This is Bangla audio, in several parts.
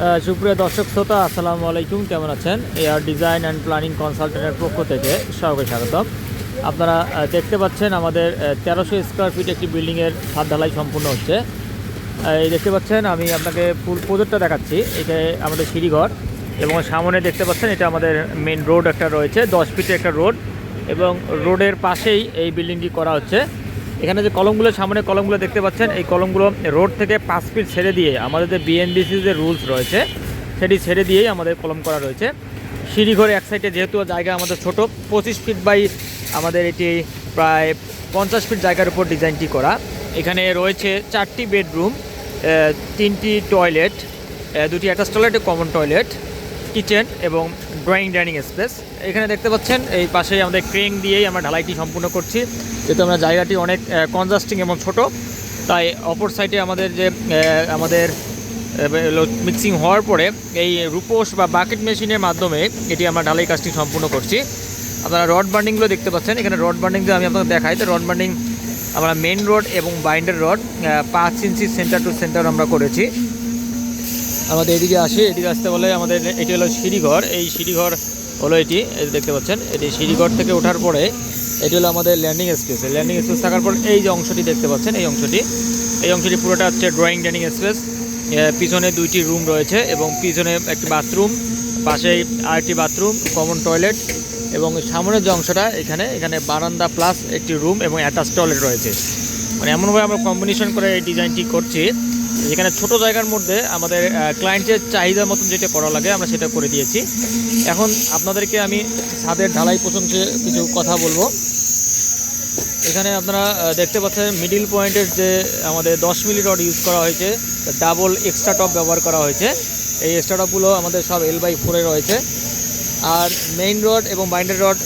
সুপ্রিয় দর্শক শ্রোতা, আসসালামু আলাইকুম। কেমন আছেন? এয়ার ডিজাইন অ্যান্ড প্ল্যানিং কনসালটেন্টের পক্ষ থেকে সবাইকে স্বাগতম। আপনারা দেখতে পাচ্ছেন আমাদের তেরোশো স্কোয়ার ফিট একটি বিল্ডিংয়ের ছাদ ঢালাই সম্পূর্ণ হচ্ছে। এই দেখতে পাচ্ছেন, আমি আপনাকে ফুল প্রজেক্টটা দেখাচ্ছি। এটা আমাদের সিঁড়িঘর এবং সামনে দেখতে পাচ্ছেন, এটা আমাদের মেন রোড একটা রয়েছে, দশ ফিটে একটা রোড এবং রোডের পাশেই এই বিল্ডিংটি করা হচ্ছে। এখানে যে কলমগুলো, সামনে কলমগুলো দেখতে পাচ্ছেন, এই কলমগুলো রোড থেকে পাঁচ ফিট ছেড়ে দিয়ে আমাদের যে বিএনবিসি যে রুলস রয়েছে, সেটি ছেড়ে দিয়েই আমাদের কলম করা রয়েছে। সিঁড়িঘরে এক সাইডে যেহেতু জায়গা আমাদের ছোট, পঁচিশ ফিট বাই আমাদের এটি প্রায় পঞ্চাশ ফিট জায়গার উপর ডিজাইনটি করা। এখানে রয়েছে চারটি বেডরুম তিনটি টয়লেট দুটি attach toilet, common toilet. Kitchen এবং ড্রয়িং ডাইনিং স্পেস। এখানে দেখতে পাচ্ছেন এই পাশেই আমাদের ক্রেং দিয়েই আমরা ঢালাইটি সম্পূর্ণ করছি। যেহেতু আমরা জায়গাটি অনেক কনজাস্টিং এবং ছোট, তাই অপর সাইডে আমাদের যে আমাদের মিক্সিং হওয়ার পরে এই রূপোস বা বাকেট মেশিনের মাধ্যমে এটি আমরা ঢালাই কাজটি সম্পূর্ণ করছি। আপনারা রড বান্ডিংগুলো দেখতে পাচ্ছেন। এখানে রড বান্ডিং আমি আপনাদের দেখাই। তো রড বান্ডিং আমরা মেন রড এবং বাইন্ডার রড পাঁচ ইঞ্চি সেন্টার টু সেন্টার আমরা করেছি। আমাদের এদিকে আসি, এদিকে আসতে বলে আমাদের এটি হলো সিঁড়িঘর। এই সিঁড়িঘর হলো এটি দেখতে পাচ্ছেন, এটি সিঁড়িঘর থেকে ওঠার পরে এটি হলো আমাদের ল্যান্ডিং স্পেস ল্যান্ডিং স্পেস থাকার পর এই যে অংশটি দেখতে পাচ্ছেন, এই অংশটি এই অংশটি পুরোটা হচ্ছে ড্রয়িং ডাইনিং স্পেস পিছনে দুইটি রুম রয়েছে এবং পিছনে একটি বাথরুম পাশে আরেকটি বাথরুম কমন টয়লেট এবং সামনের যে অংশটা, এখানে এখানে বারান্দা প্লাস একটি রুম এবং অ্যাটাচ টয়লেট রয়েছে। মানে এমনভাবে আমরা কম্বিনেশন করে এই ডিজাইনটি করছি। এখানে ছোট জায়গার মধ্যে আমাদের ক্লায়েন্টের চাহিদা মতন যেটা করা লাগে, আমরা সেটা করে দিয়েছি। এখন আপনাদেরকে আমি ছাদের ঢালাই প্রসঙ্গে কিছু কথা বলব। এখানে আপনারা দেখতে পাচ্ছেন মিডিল পয়েন্টের যে আমাদের দশ মিলি রড ইউজ করা হয়েছে ডাবল এক্সট্রা টপ ব্যবহার করা হয়েছে। এই এক্সট্রা টপগুলো আমাদের সব এল বাই ফোরে রয়েছে। আর মেইন রড এবং বাইন্ডার রড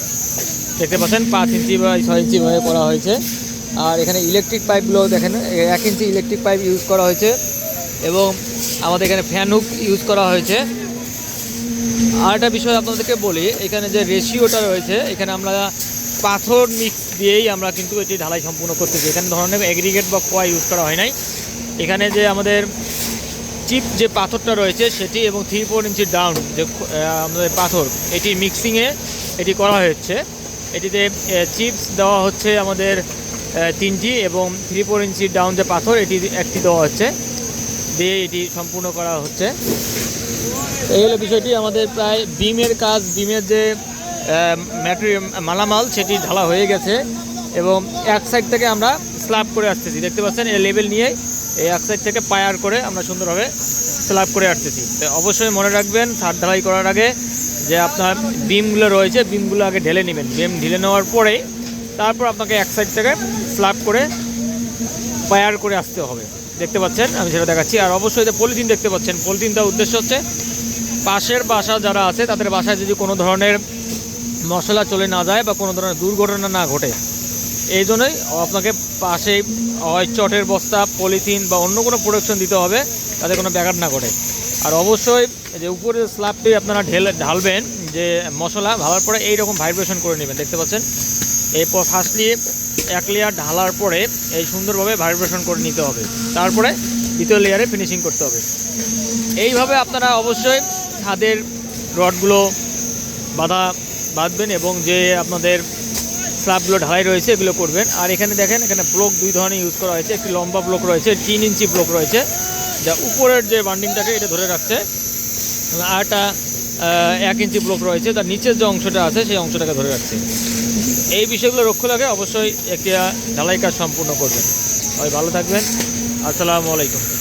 দেখতে পাচ্ছেন পাঁচ ইঞ্চি বা ছয় ইঞ্চি ভাবে করা হয়েছে। আর এখানে ইলেকট্রিক পাইপগুলো দেখেন এক ইঞ্চি ইলেকট্রিক পাইপ ইউজ করা হয়েছে এবং আমাদের এখানে ফ্যান হুক ইউজ করা হয়েছে। আর একটা বিষয় আপনাদেরকে বলি, এখানে যে রেশিওটা রয়েছে, এখানে আমরা পাথর মিক্স দিয়েই আমরা কিন্তু এটি ঢালাই সম্পূর্ণ করতেছি। এখানে ধরনের এগ্রিগেট বা কোয়া ইউজ করা হয় নাই। এখানে যে আমাদের চিপ যে পাথরটা রয়েছে, সেটি এবং থ্রি ফোর ইঞ্চি ডাউন যে আমাদের পাথর, এটি মিক্সিংয়ে এটি করা হয়েছে। এটিতে চিপস দেওয়া হচ্ছে আমাদের তিনটি এবং থ্রি ফোর ইঞ্চি ডাউন যে পাথর, এটি একটি দেওয়া হচ্ছে। দিয়ে এটি সম্পূর্ণ করা হচ্ছে। এই হলো বিষয়টি। আমাদের প্রায় বিমের কাজ, বিমের যে ম্যাটেরিয়াল মালামাল, সেটি ঢালা হয়ে গেছে এবং এক সাইড থেকে আমরা স্ল্যাব করে আসতেছি। দেখতে পাচ্ছেন এই লেভেল নিয়ে এই এক সাইড থেকে পায়ার করে আমরা সুন্দরভাবে স্ল্যাব করে আসতেছি। তো অবশ্যই মনে রাখবেন, ছাদ ঢালাই করার আগে যে আপনার বিমগুলো রয়েছে, বিমগুলো আগে ঢেলে নেবেন। বিম ঢেলে নেওয়ার পরে তারপর আপনাকে এক সাইড থেকে স্ল্যাব করে পায়ার করে আসতে হবে। দেখতে পাচ্ছেন? আমি সেটা দেখাচ্ছি। আর অবশ্যই পলিথিন দেখতে পাচ্ছেন। পলিথিনটার উদ্দেশ্য হচ্ছে, পাশের বাসা যারা আছে, তাদের বাসায় যদি কোনো ধরনের মশলা চলে না যায় বা কোনো ধরনের দুর্ঘটনা না ঘটে, এই জন্যই আপনাকে পাশে হয় চটের বস্তা পলিথিন বা অন্য কোনো প্রোডাকশন দিতে হবে, তাতে কোনো ব্যাঘাত না ঘটে। আর অবশ্যই যে উপরে স্ল্যাবটি আপনারা ঢেলে, ঢালবেন, যে মশলা, ঢালার পরে এইরকম ভাইব্রেশন করে নেবেন। দেখতে পাচ্ছেন? এরপর ফার্স্টলি এক লেয়ার ঢালার পরে এই সুন্দরভাবে ভাইব্রেশন করে নিতে হবে। তারপরে দ্বিতীয় লেয়ারে ফিনিশিং করতে হবে। এইভাবে আপনারা অবশ্যই ছাদের রডগুলো বাঁধা, বাঁধবেন এবং যে আপনাদের স্ল্যাবগুলো ঢালাই রয়েছে এগুলো করবেন। আর এখানে দেখেন, এখানে ব্লক দুই ধরনের ইউজ করা হয়েছে। একটি লম্বা ব্লক রয়েছে তিন ইঞ্চি ব্লক রয়েছে। যা উপরের যে বান্ডিংটাকে এটা ধরে রাখছে। আর একটা এক ইঞ্চি ব্লক রয়েছে, তার নিচের যে অংশটা আছে, সেই অংশটাকে ধরে রাখছে। এই বিষয়গুলো লক্ষ্য লাগে, অবশ্যই একটা ঢালাই কাজ সম্পূর্ণ করবেন। ভালো থাকবেন। আসসালামু আলাইকুম।